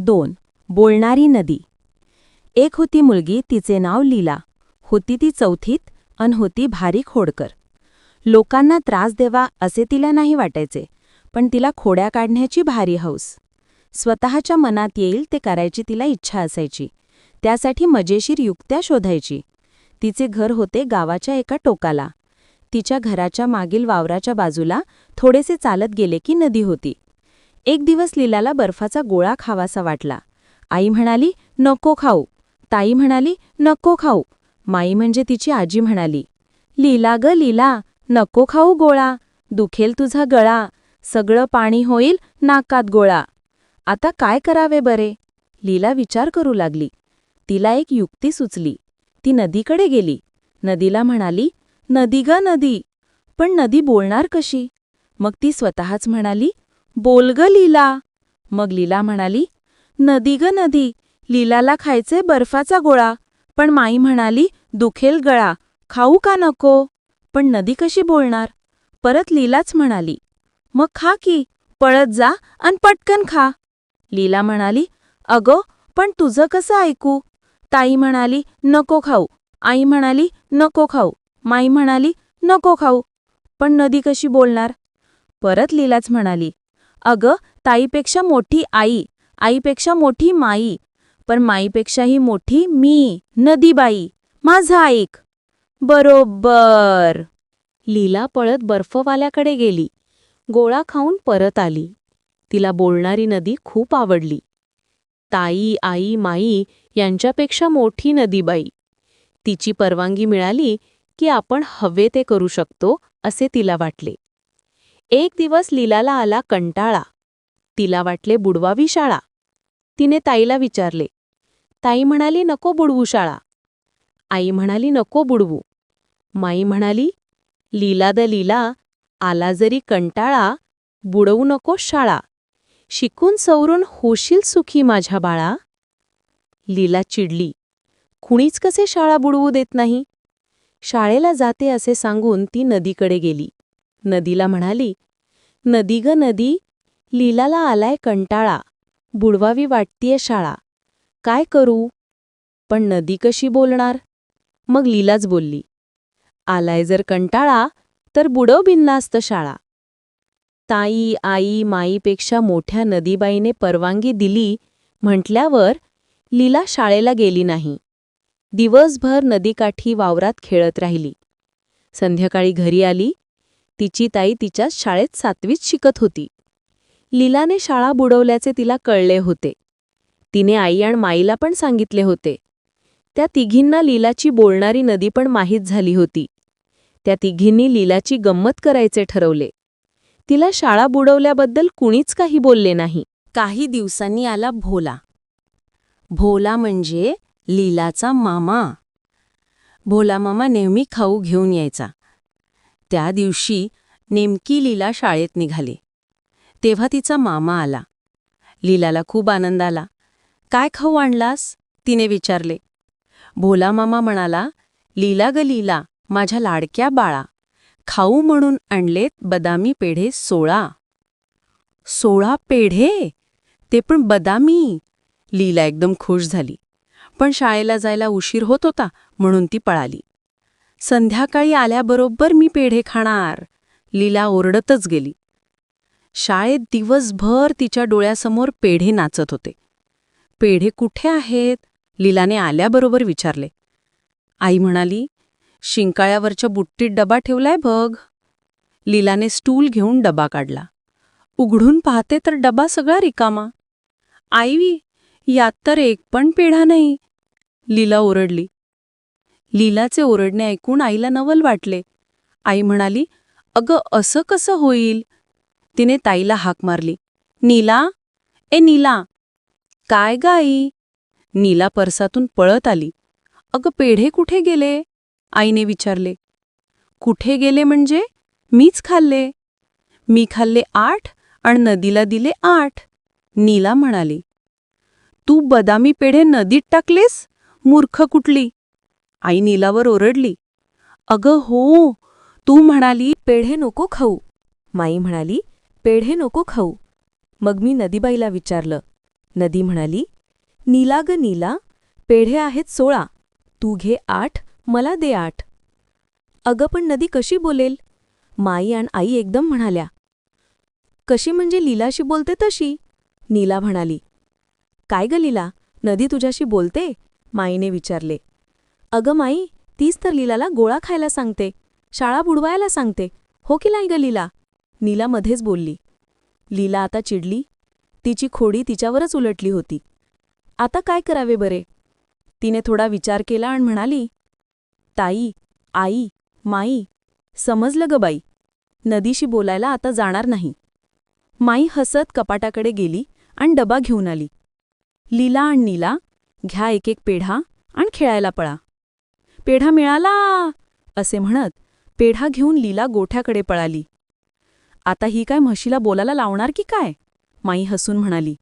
दोन. बोलणारी नदी. एक होती मुलगी तिचे नाव लीला. होती ती चौथीत अन होती भारी खोडकर. लोकांना त्रास देवा असे तिला नाही वाटायचे पण तिला खोड्या काढण्याची भारी हौस. स्वतःच्या मनात येईल ते करायची तिला इच्छा असायची. त्यासाठी मजेशीर युक्त्या शोधायची. तिचे घर होते गावाच्या एका टोकाला. तिच्या घराच्या मागील वावराच्या बाजूला थोडेसे चालत गेले की नदी होती. एक दिवस लीलाला बर्फाचा गोळा खावासा वाटला. आई म्हणाली नको खाऊ. ताई म्हणाली नको खाऊ. माई म्हणजे तिची आजी म्हणाली लीला ग लीला नको खाऊ गोळा. दुखेल तुझा गळा. सगळं पाणी होईल नाकात गोळा. आता काय करावे बरे? लीला विचार करू लागली. तिला एक युक्ती सुचली. ती नदीकडे गेली. नदीला म्हणाली नदी ग नदी. पण नदी बोलणार कशी? मग ती स्वतःच म्हणाली बोल ग लीला. मग लीला म्हणाली नदी ग नदी लीलाला खायचे बर्फाचा गोळा. पण माई म्हणाली दुखेल गळा. खाऊ का नको? पण नदी कशी बोलणार? परत लीलाच म्हणाली मग खा की पळत जा अन पटकन खा. लीला म्हणाली अगो पण तुझं कसं ऐकू? ताई म्हणाली नको खाऊ. आई म्हणाली नको खाऊ. माई म्हणाली नको खाऊ. पण नदी कशी बोलणार? परत लीलाच म्हणाली अगं ताईपेक्षा मोठी आई आईपेक्षा मोठी माई पण माईपेक्षाही मोठी मी नदीबाई माझा ऐक बरोबर. लीला पळत बर्फवाल्याकडे गेली. गोळा खाऊन परत आली. तिला बोलणारी नदी खूप आवडली. ताई आई माई यांच्यापेक्षा मोठी नदीबाई. तिची परवानगी मिळाली की आपण हवे ते करू शकतो असे तिला वाटले. एक दिवस लीलाला आला कंटाळा. तिला वाटले बुडवावी शाळा. तिने ताईला विचारले ताई म्हणाली नको बुडवू शाळा. आई म्हणाली नको बुडवू. माई म्हणाली लीला द लीला आला जरी कंटाळा बुडवू नको शाळा. शिकून सवरून होशील सुखी माझ्या बाळा. लीला चिडली. कुणीच कसे शाळा बुडवू देत नाही? शाळेला जाते असे सांगून ती नदीकडे गेली. नदीला म्हणाली नदी ग नदी लीलाला आलाय कंटाळा बुडवावी वाटतीये शाळा काय करू? पण नदी कशी बोलणार? मग लीलाच बोलली आलाय जर कंटाळा तर बुडव बिन्नास्त शाळा. ताई आई माईपेक्षा मोठ्या नदीबाईने परवानगी दिली म्हटल्यावर लीला शाळेला गेली नाही. दिवसभर नदीकाठी वावरात खेळत राहिली. संध्याकाळी घरी आली तिची ताई तिच्याच शाळेत सातवीत शिकत होती. लीलाने शाळा बुडवल्याचे तिला कळले होते. तिने आई आणि माईला पण सांगितले होते. त्या तिघींना लीलाची बोलणारी नदी पण माहीत झाली होती. त्या तिघींनी लीलाची गंमत करायचे ठरवले. तिला शाळा बुडवल्याबद्दल कुणीच काही बोलले नाही. काही दिवसांनी आला भोला. भोला म्हणजे लीलाचा मामा. भोला मामा नेहमी खाऊ घेऊन यायचा. त्या दिवशी नेमकी लीला शाळेत निघाली. तेव्हा तिचा मामा आला. लीलाला खूप आनंद आला. काय खाऊ आणलास? तिने विचारले. भोला मामा म्हणाला लीला ग लीला माझ्या लाडक्या बाळा खाऊ म्हणून आणलेत बदामी पेढे सोळा. सोळा पेढे? ते पण बदामी. लीला एकदम खुश झाली. पण शाळेला जायला उशीर होत होता म्हणून ती पळाली. संध्याकाळी आल्याबरोबर मी पेढे खाणार. लीला ओरडतच गेली. शाळेत दिवसभर तिच्या डोळ्यासमोर पेढे नाचत होते. पेढे कुठे आहेत? लीलाने आल्याबरोबर विचारले. आई म्हणाली शिंकाळ्यावरच्या बुट्टीत डबा ठेवलाय बघ. लीलाने स्टूल घेऊन डबा काढला. उघडून पाहते तर डबा सगळा रिकामा. आईवी यात तर एक पण पेढा नाही. लीला ओरडली. लीलाचे ओरडणे ऐकून आईला नवल वाटले. आई म्हणाली अगं असं कसं होईल? तिने ताईला हाक मारली. नीला ए नीला. काय ग आई? नीला परसातून पळत आली. अगं पेढे कुठे गेले? आईने विचारले. कुठे गेले म्हणजे? मीच खाल्ले. मी खाल्ले आठ आणि नदीला दिले आठ. नीला म्हणाली. तू बदामी पेढे नदीत टाकलेस? मूर्ख कुठली? आई नीलावर ओरडली अगं हो तू म्हणाली पेढे नको खाऊ. माई म्हणाली पेढे नको खाऊ. मग मी नदीबाईला विचारलं नदी म्हणाली नीला ग नीला पेढे आहेत सोळा तू घे आठ मला दे आठ. अगं पण नदी कशी बोलेल? माई आणि आई एकदम म्हणाल्या कशी म्हणजे लीलाशी बोलते तशी? नीला म्हणाली काय ग लीला नदी तुझ्याशी बोलते? माईने विचारले अगं माई तीच तर लीलाला गोळा खायला सांगते. शाळा बुडवायला सांगते. हो की नाही ग लीला? नीला मध्येच बोलली. लीला आता चिडली. तिची खोडी तिच्यावरच उलटली होती. आता काय करावे बरे? तिने थोडा विचार केला आणि म्हणाली ताई आई माई समजलं ग बाई. नदीशी बोलायला आता जाणार नाही. माई हसत कपाटाकडे गेली आणि डबा घेऊन आली. लीला आणि नीला घ्या एक एक पेढा आणि खेळायला पळा. पेढा मिळाला असे म्हणत पेढा घेऊन लीला गोठ्याकडे पळाली. आता ही काय म्हशीला बोलायला लावणार की काय? माई हसून म्हणाली.